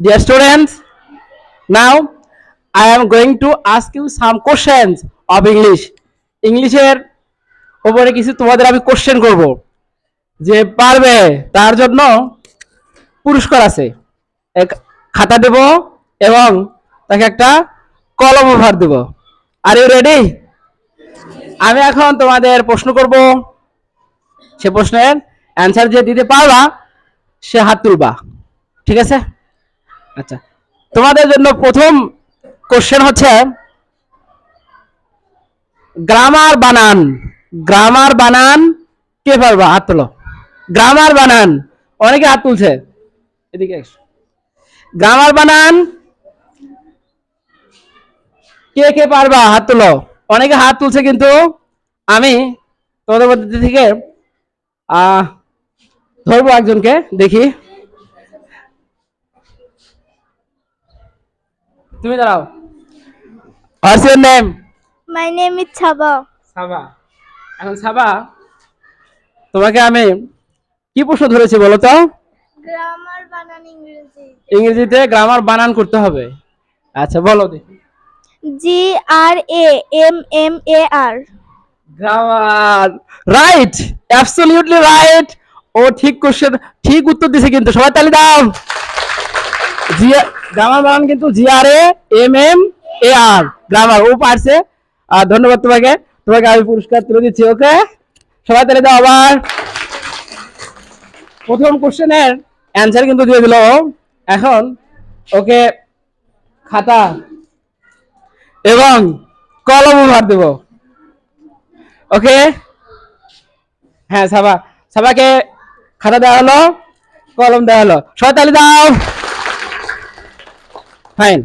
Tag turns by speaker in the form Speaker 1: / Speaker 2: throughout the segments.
Speaker 1: Dear students, now I am going to ask you some questions of English. ইংলিশের উপরে কিছু তোমাদের আমি কোশ্চেন করব। যে পারবে তার জন্য পুরস্কার আছে। এক খাতা দেব এবং তাকে একটা কলম উপহার দেব। আর ইউ রেডি আমি এখন তোমাদের প্রশ্ন করব। সে প্রশ্নের অ্যান্সার যে দিতে পারবা সে হাত তুলবা। ঠিক আছে? আচ্ছা। তোমাদের জন্য প্রথম কোশ্চেন হচ্ছে গ্রামার বানান। গ্রামার বানান, কে পারবা? হাত তোলো। গ্রামার বানান। অনেকে হাত তুলছে। এদিকে গ্রামার বানান, কে কে পারবা? হাত তোলো। অনেকে হাত তুলছে কিন্তু আমি তোমাদের মধ্যে থেকে, আহ, ধরবো একজনকে, দেখি। তুমি দাঁড়াও। What's your name
Speaker 2: My name is Chaba.
Speaker 1: Saba. এখন সাবা তোমাকে আমি কি প্রশ্ন ধরেছি বলো তো?
Speaker 2: গ্রামার বানান ইংরেজি।
Speaker 1: ইংরেজিতে গ্রামার বানান করতে হবে। আচ্ছা বলো দেখি।
Speaker 2: G R A M M A R
Speaker 1: grammar right absolutely right ও ঠিক কোশ্চেন ঠিক উত্তর দিছে কিন্তু সবাই তালি দাও। জি গ্রামার বানান কিন্তু G R A M M A R grammar ও পারছে। আর ধন্যবাদ তোমাকে। তোমাকে আমি পুরস্কার তুলে দিচ্ছি, ওকে? সবাই তাহলে দাও আবার। প্রথম কোশ্চেনের অ্যান্সার কিন্তু দিয়ে দিল। এখন ওকে খাতা এবং কলম উপহার দেবো। ওকে? হ্যাঁ সাবা সাবাকে খাতা দেওয়া হলো, কলম দেওয়া হলো। সবাই তালি দাও। ফাইন।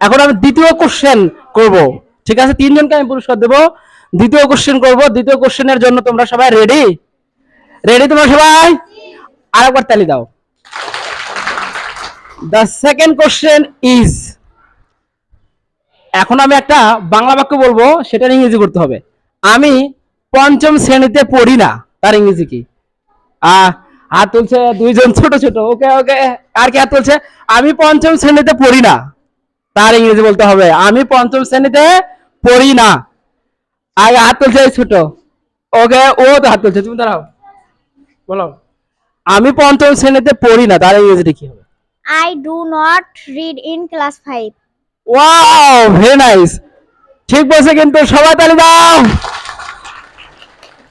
Speaker 1: এখন আমি দ্বিতীয় কোশ্চেন করব। ঠিক আছে, তিনজনকে আমি পুরস্কার দেবো। দ্বিতীয় কোশ্চেন করব। দ্বিতীয় কোশ্চেনের জন্য তোমরা সবাই রেডি রেডি তোমরা সবাই? আরেকবার তালি দাও। দ্য সেকেন্ড কোশ্চেন ইজ এখন আমি একটা বাংলা বাক্য বলব, সেটা ইংরেজি করতে হবে। আমি পঞ্চম শ্রেণীতে পড়ি না, তার ইংরেজি কি? আহ হাত তুলছে দুইজন ছোট ছোট। ওকে ওকে আর কি হাত তুলছে? আমি পঞ্চম শ্রেণীতে পড়ি না। তার ইংরেজি বলতে হবে আমি পঞ্চম শ্রেণীতে পড়ি না। আগে হাত তুলছে ছোট। ওকে ও তো হাত তুলছে তুমি দাঁড়াও। বলো। আমি পঞ্চম শ্রেণীতে পড়ি না তার ইংরেজিটা কি হবে?
Speaker 2: I do not read in class five
Speaker 1: wow very nice ঠিক বলছে কিন্তু সবাই তালি দাও।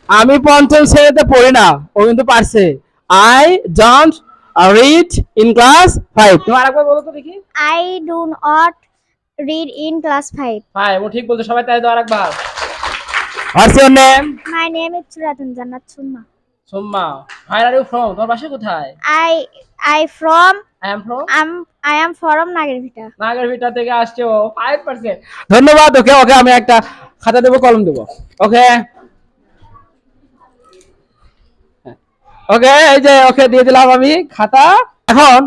Speaker 1: আমি পঞ্চম শ্রেণীতে পড়ি না ও কিন্তু পারছে। I don't read in class five তুমি আরেকবার বলো তো দেখি।
Speaker 2: I do not read in class five
Speaker 1: five ও ঠিক বলছো সবাই তাই দাও আরেকবার। What's your name
Speaker 2: my name is চুরাতন Jannat সুম্মা
Speaker 1: সোম্মা হাই আর ইউ ফ্রম তোমার বাসা কোথায়?
Speaker 2: I I from
Speaker 1: I am from
Speaker 2: um I am from Nagarbhita
Speaker 1: Nagarbhita থেকে আসছে ও ফাইভ পার্সেন্ট ধন্যবাদ ওকে ওকে আমি একটা খাতা দেবো কলম দেবো ওকে ওকে এই যে ওকে দিয়ে দিলাম আমি খাতা। এখন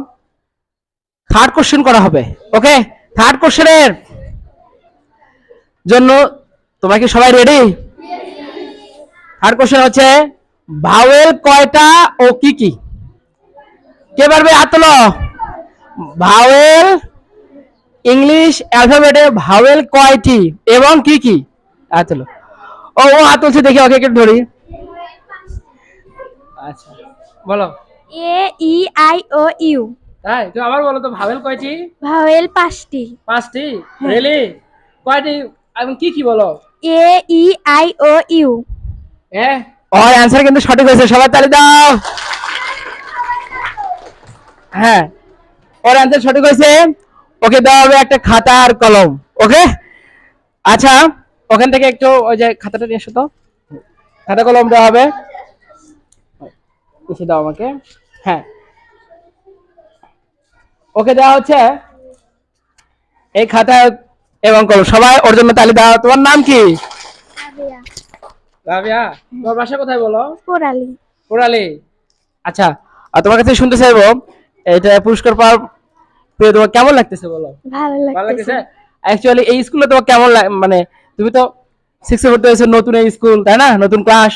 Speaker 1: থার্ড কোশ্চেন করা হবে ওকে থার্ড কোশ্চেনের জন্য তোমরা কি সবাই রেডি থার্ড কোশ্চেন হচ্ছে ভাওয়েল কয়টা ও কি কি? কে পারবে আতল তোলো? ভাওয়েল ইংলিশ অ্যালফাবেটে ভাওয়েল কয়টি এবং কি কি? হাত তোলো। ও ও হাত দেখি ওকে একটু ধরি। আচ্ছা বলো।
Speaker 2: A E I O U.
Speaker 1: তাই? তুমি আবার বলো তো ভাওয়েল কয়টি?
Speaker 2: ভাওয়েল পাঁচটি।
Speaker 1: পাঁচটি? রেলি কয়টি? এবং কি কি বলো?
Speaker 2: A E I O U.
Speaker 1: হ্যাঁ ওর অ্যান্সার কিন্তু সঠিক হয়েছে সবাই তালি দাও। হ্যাঁ ওর অ্যান্সার সঠিক হয়েছে। ওকে দেওয়া হবে একটা খাতা আর কলম ওকে? আচ্ছা ওখান থেকে একটু ওই যে খাতাটা নিয়ে এসো তো। খাতা কলম দেওয়া হবে। এসে দাও আমাকে। হ্যাঁ। ওকে দেওয়া হচ্ছে এই খাতা এবং কলম। সবাই ওর জন্য তালি দাও। তোমার নাম কি? রাবিয়া। তোমার বাসা কোথায় বলো?
Speaker 2: পোড়ালি
Speaker 1: পোড়ালি আচ্ছা আর তোমার কাছে শুনতে চাইব এটা পুরস্কার পাওয়ার পেয়ে তোমার কেমন লাগতেছে বলো?
Speaker 2: ভালো লাগতেছে।
Speaker 1: লাগতেছে? অ্যাকচুয়ালি এই স্কুলে তোমার কেমন মানে তুমি তো সিক্সে পড়তে হয়েছে নতুন এই স্কুল তাই না? নতুন ক্লাস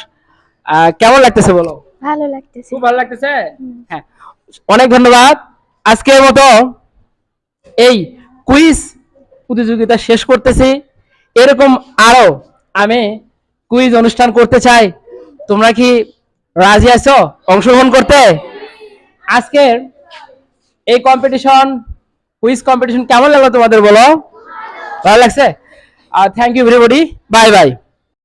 Speaker 1: কেমন লাগতেছে বলো?
Speaker 2: ভালো লাগতেছে।
Speaker 1: খুব ভালো লাগতেছে? হ্যাঁ। অনেক ধন্যবাদ। আজকের মতো এই কুইজ প্রতিযোগিতা শেষ করতেছি। এরকম আরও আমি কুইজ অনুষ্ঠান করতে চাই। তোমরা কি রাজি আছো অংশগ্রহণ করতে? আজকের এই কম্পিটিশন কুইজ কম্পিটিশন কেমন লাগল তোমাদের বলো? ভালো লাগছে? আর thank you everybody bye bye